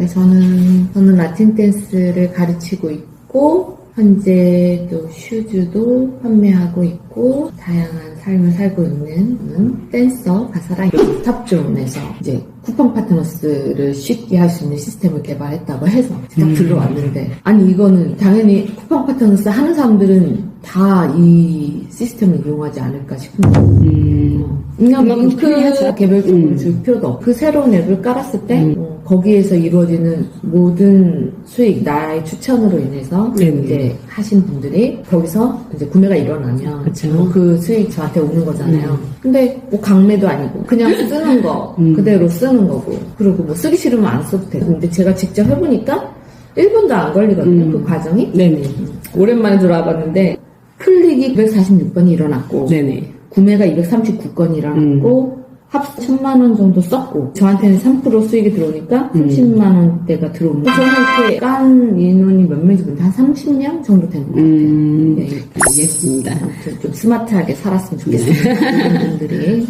네, 저는 저는 라틴 댄스를 가르치고 있고 현재 또 슈즈도 판매하고 있고 다양한 삶을 살고 있는 댄서 가사라 탑존에서 이제 쿠팡 파트너스를 쉽게 할 수 있는 시스템을 개발했다고 해서 딱 음. 들러왔는데 아니 이거는 당연히 쿠팡 파트너스 하는 사람들은 다 이 시스템을 이용하지 않을까 싶은데 음, 그냥 그만큼 링크 편리하죠. 개별적으로 음. 줄 필요도 없고 그 새로운 앱을 깔았을 때 음. 어, 거기에서 이루어지는 모든 수익 나의 추천으로 인해서 네네. 이제 하신 분들이 거기서 이제 구매가 일어나면 그쵸. 어, 그 수익 저한테 오는 거잖아요. 근데 뭐 강매도 아니고 그냥 쓰는 거 음. 그대로 쓰는 거고 그리고 뭐 쓰기 싫으면 안 써도 되고 근데 제가 직접 해보니까 1분도 안 걸리거든요. 음. 그 과정이 네네. 오랜만에 들어와 봤는데 클릭이 246번이 일어났고 네네. 구매가 239건이 일어났고 합 1000만 원 정도 썼고 저한테는 3% 수익이 들어오니까 음. 30만 원대가 들어오고 저는 이렇게 깐 인원이 몇 명인지 모르는데 한 30명 정도 되는 것 같아요. 음, 네. 알겠습니다. 좀 스마트하게 살았으면 좋겠어요. 이런 분들이